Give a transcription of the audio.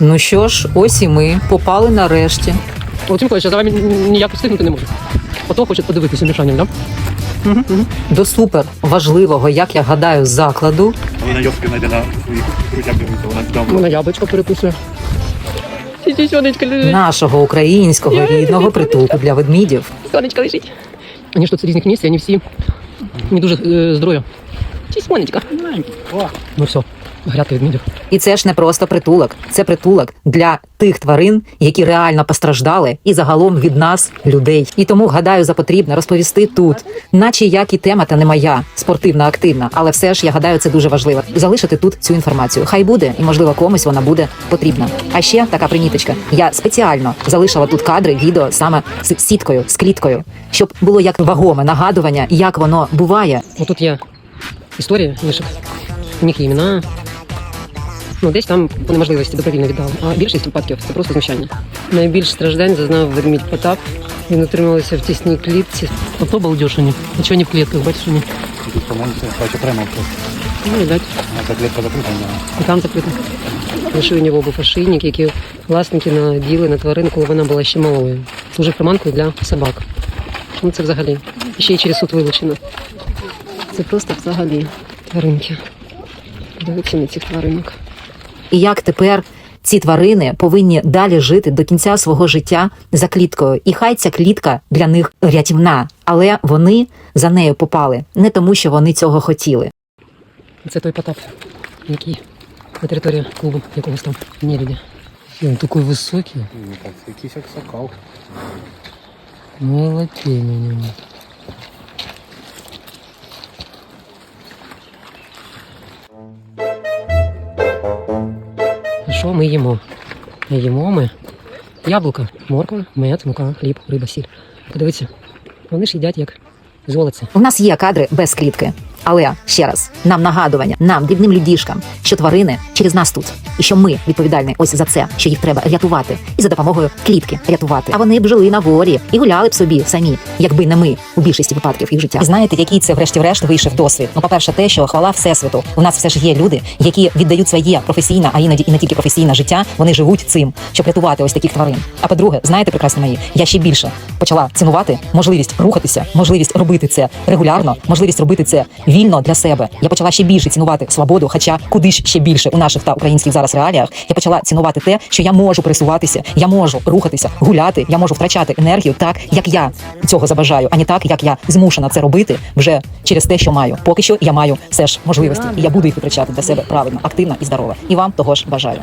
Ну що ж, ось і ми попали нарешті. Олексій Миколаївич, я за вами ніяк встигнути не можу. Ото хоче подивитися мішанням, да? До супер важливого, як я гадаю, закладу Вона йоски знайде на своїх грудях дивиться, вона яблучко перекусує. Лежить. нашого українського рідного притулку для ведмідів. Сонечко лежить. Вони ж тут з різних місць, і вони всі не дуже е, здорові. Чи сонечко. Ну все, грядка відмідів. І це ж не просто притулок, це притулок для тих тварин, які реально постраждали, і загалом від нас, людей. І тому гадаю, за потрібне розповісти тут, наче як і тема та не моя, спортивна, активна, але все ж я гадаю, це дуже важливо. Залишити тут цю інформацію. Хай буде, і можливо комусь вона буде потрібна. А ще така приміточка. Я спеціально залишила тут кадри, відео саме з сіткою, з кліткою, щоб було як вагоме нагадування, як воно буває. Тут є історія мішок. У них є імена. Ну, десь там по неможливості добровільно віддали. А більшість випадків це просто знущання. Найбільш страждань зазнав ведмідь Потап. Він утримувався в тісній клітці. Ото балдюшені. Нічого не в клітках, бачиш вони. Тут, по-моєму, це бачу прямо просто. Ну, видать. А ця клітка закрита. І там закрито. Лише у нього був ошейник, який власники наділи на тварину, коли вона була ще малою. Служив приманкою для собак. Ну це взагалі. І Ще й через суд вилучено. Це просто взагалі тваринки. Дивіться на цих тваринок. І як тепер ці тварини повинні далі жити до кінця свого життя за кліткою. І хай ця клітка для них рятівна, але вони за нею попали не тому, що вони цього хотіли. Це той потап, який на території клубу якогось там нелюді. Він такий високий. Ну якийсь. Ну і латей на Що ми їмо? Їмо ми яблука, морква, мед, мука, хліб, риба, сіль. Подивіться, вони ж їдять як золоце. У нас є кадри без клітки. Але ще раз, нам нагадування, нам, дрібним людішкам, що тварини через нас тут, і що ми відповідальні ось за це, що їх треба рятувати, і за допомогою клітки рятувати. А вони б жили на ворі і гуляли б собі самі, якби не ми у більшості випадків їх життя. І знаєте, який це, врешті-решт, вийшов досвід? Ну, по-перше, те, що хвала всесвіту. У нас все ж є люди, які віддають своє професійне, а іноді і не тільки професійне життя. Вони живуть цим, щоб рятувати ось таких тварин. А по-друге, знаєте, прекрасні мої, я ще більше почала цінувати можливість рухатися, можливість робити це регулярно, можливість робити це вільно для себе. Я почала ще більше цінувати свободу, хоча куди ж ще більше у наших та українських зараз реаліях. Я почала цінувати те, що я можу пересуватися, я можу рухатися, гуляти, я можу втрачати енергію так, як я цього забажаю, а не так, як я змушена це робити вже через те, що маю. Поки що я маю все ж можливості, і я буду їх витрачати для себе правильно, активно і здорово. І вам того ж бажаю.